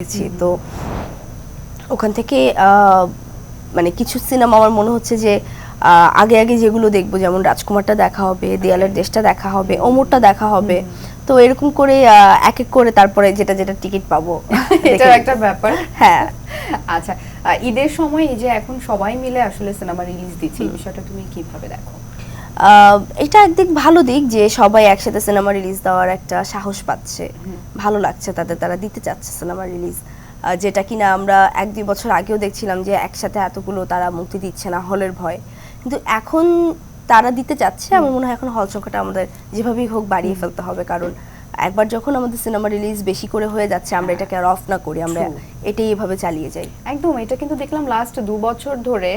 দেখেছি। তো ওখান থেকে মানে কিছু সিনেমা আমার মনে হচ্ছে যে আগে আগে যেগুলো দেখব যেমন রাজকুমারটা দেখা হবে দেয়ালের দেশটা দেখা হবে অমরটা দেখা হবে। তো এরকম করে আহ, এক এক করে তারপরে যেটা যেটা টিকিট পাবো। এটার দেখে একটা ব্যাপার। হ্যাঁ। আচ্ছা ঈদের সময় এই যে এখন সবাই মিলে আসলে সিনেমা রিলিজ দিচ্ছে এই বিষয়টা তুমি কীভাবে দেখো? এটা একদিক ভালো দিক যে সবাই একসাথে সিনেমা রিলিজ দেওয়ার একটা সাহস পাচ্ছে। ভালো লাগছে তাদের তারা দিতে চাচ্ছে সিনেমা রিলিজ যেটা কিনা আমরা এক দুই বছর আগেও দেখছিলাম যে একসাথে এতগুলো তারা মুক্তি দিচ্ছে না হলের ভয়। কিন্তু এখন তারা দিতে চাচ্ছে আমার মনে হয় এখন হল সংখ্যাটা আমাদের যেভাবেই হোক বাড়িয়ে ফেলতে হবে। কারণ একবার যখন আমাদের সিনেমা রিলিজ বেশি করে হয়ে যাচ্ছে আমরা এটাকে আর অফ না করি আমরা এটাই এভাবে চালিয়ে যাই। একদম এটা কিন্তু দেখলাম লাস্ট দু বছর ধরে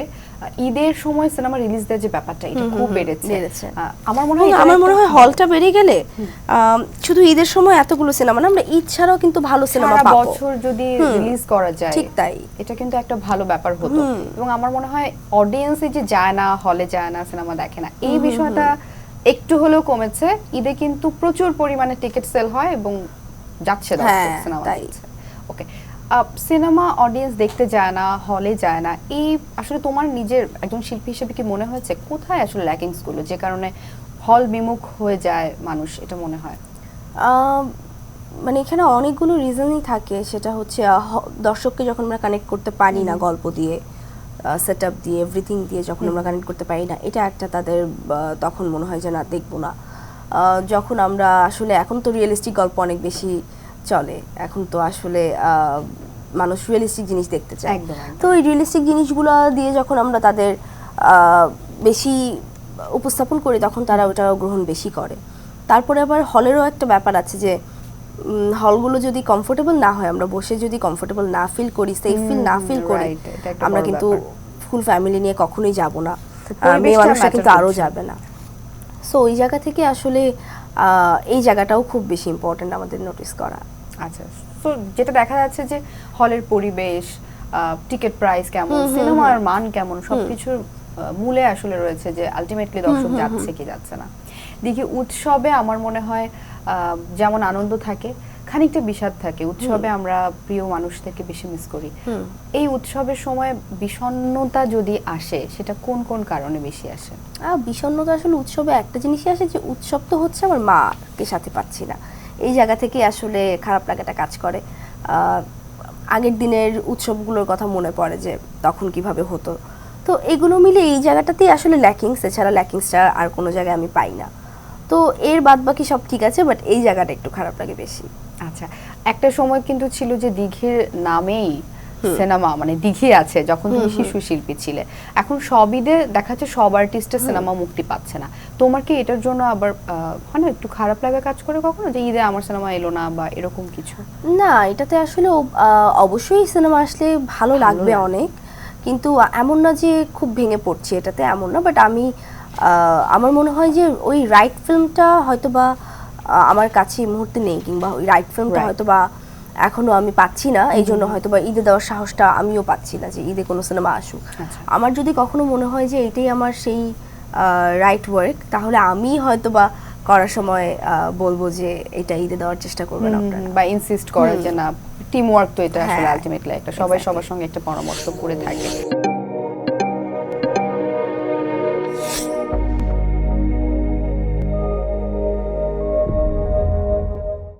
ঈদের সময় সিনেমা রিলিজ দেওয়ার যে ব্যাপারটা এটা খুব বেড়েছে। আমার মনে হয় আমার মনে হয় হলটা বেড়ে গেলে শুধু ঈদের সময় এতগুলো সিনেমা না আমরা ঈদ ছাড়াও কিন্তু ভালো সিনেমা পাবো। বছর যদি রিলিজ করা যায় ঠিক তাই। এটা কিন্তু একটা ভালো ব্যাপার হতো। এবং আমার মনে হয় অডিয়েন্সে যে যায় না হলে যায় না সিনেমা দেখে না এই বিষয়টা একটু হলেও কমেছে। ঈদে কিন্তু প্রচুর পরিমাণে টিকিট সেল হয় এবং যাচ্ছে দর্শক সিনেমা ওকে সিনেমা অডিয়েন্স দেখতে যায় না হলে যায় না। এই আসলে তোমার নিজের একজন শিল্পী হিসেবে কি মনে হয়েছে? কোথায় আসলে ল্যাকিংসগুলো যে কারণে হল বিমুখ হয়ে যায় মানুষ এটা মনে হয়। মানে এখানে অনেকগুলো রিজনই থাকে। সেটা হচ্ছে দর্শককে যখন আমরা কানেক্ট করতে পারি না গল্প দিয়ে সেট আপ দিয়ে এভরিথিং দিয়ে যখন আমরা কানেক্ট করতে পারি না এটা একটা তাদের তখন মনে হয় যে না দেখব না। যখন আমরা আসলে এখন তো রিয়েলিস্টিক গল্প অনেক বেশি চলে। এখন তো আসলে মানুষ রিয়েলিস্টিক জিনিস দেখতে চায়। তো এই রিয়েলিস্টিক জিনিসগুলো দিয়ে যখন আমরা তাদের বেশি উপস্থাপন করি তখন তারা ওটা গ্রহণ বেশি করে। তারপরে আবার হলেরও একটা ব্যাপার আছে যে হলগুলো যদি কমফোর্টেবল না হয় আমরা বসে যদি কমফোর্টেবল না ফিল করি সেফ ফিল না ফিল করি আমরা কিন্তু ফুল ফ্যামিলি নিয়ে কখনোই যাব না। মেয়ে মানুষরা কিন্তু আরও যাবে না। সো ওই জায়গা থেকে আসলে এই জায়গাটাও খুব বেশি ইম্পর্ট্যান্ট আমাদের নোটিস করা। আচ্ছা তো যেটা দেখা যাচ্ছে যে হলের পরিবেশ টিকিট প্রাইস কেমন সিনেমার মান কেমন সবকিছুর মূলে আসলে রয়েছে যে আলটিমেটলি দর্শক যাচ্ছে কি যাচ্ছে না। দেখি উৎসবে আমার মনে হয় আহ, যেমন আনন্দ থাকে খানিকটা বিষাদ থাকে। উৎসবে আমরা প্রিয় মানুষদেরকে বেশি মিস করি। এই উৎসবের সময় বিষণ্ণতা যদি আসে সেটা কোন কোন কারণে বেশি আসে? বিষণ্ণতা আসলে উৎসবে একটা জিনিসই আসে যে উৎসব তো হচ্ছে আমার মাকে সাথে পাচ্ছি না। এই জায়গা থেকে আসলে খারাপ লাগাটা কাজ করে। আগের দিনের উৎসবগুলোর কথা মনে পড়ে যে তখন কীভাবে হতো। তো এগুলো মিলে এই জায়গাটাতেই আসলে ল্যাকিংস এছাড়া ল্যাকিংসটা আর কোনো জায়গায় আমি পাই না। তো এর বাদ বাকি সব ঠিক আছে বাট এই জায়গাটা একটু খারাপ লাগে বেশি। আচ্ছা একটা সময় কিন্তু ছিল যে দিঘির নামেই সিনেমা মানে দিঘি আছে যখন তুমি শিশু শিল্পী ছিলে। এখন সব ঈদে দেখা যাচ্ছে সব আর্টিস্টের সিনেমা মুক্তি পাচ্ছে না। তোমার কি এটার জন্য আবার আহ, হয় না একটু খারাপ লাগা কাজ করে কখনো? যে ঈদে আমার সিনেমা এলো না বা এরকম কিছু? না এটাতে আসলে অবশ্যই সিনেমা আসলে ভালো লাগবে অনেক। কিন্তু এমন না যে খুব ভেঙে পড়ছি এটাতে এমন না বাট আমি আমার মনে হয় যে ওই রাইট ফিল্মটা হয়তো বা আমার কাছে এই মুহূর্তে নেই কিংবা ওই রাইট ফিল্মটা. হয়তো বা এখনও আমি পাচ্ছি না এই জন্য হয়তো বা ঈদে দেওয়ার সাহসটা আমিও পাচ্ছি না যে ঈদে কোনো সিনেমা আসুক। আচ্ছা। আমার যদি কখনো মনে হয় যে এটাই আমার সেই রাইট ওয়ার্ক তাহলে আমি হয়তো বা করার সময় বলব যে এটা ঈদে দেওয়ার চেষ্টা করবেন আপনারা। বা ইনসিস্ট করে যে না টিম ওয়ার্ক তো এটা আসলে হ্যাঁ, আলটিমেটলি একটা সবাই সবার সঙ্গে একটা পরামর্শ করে থাকে।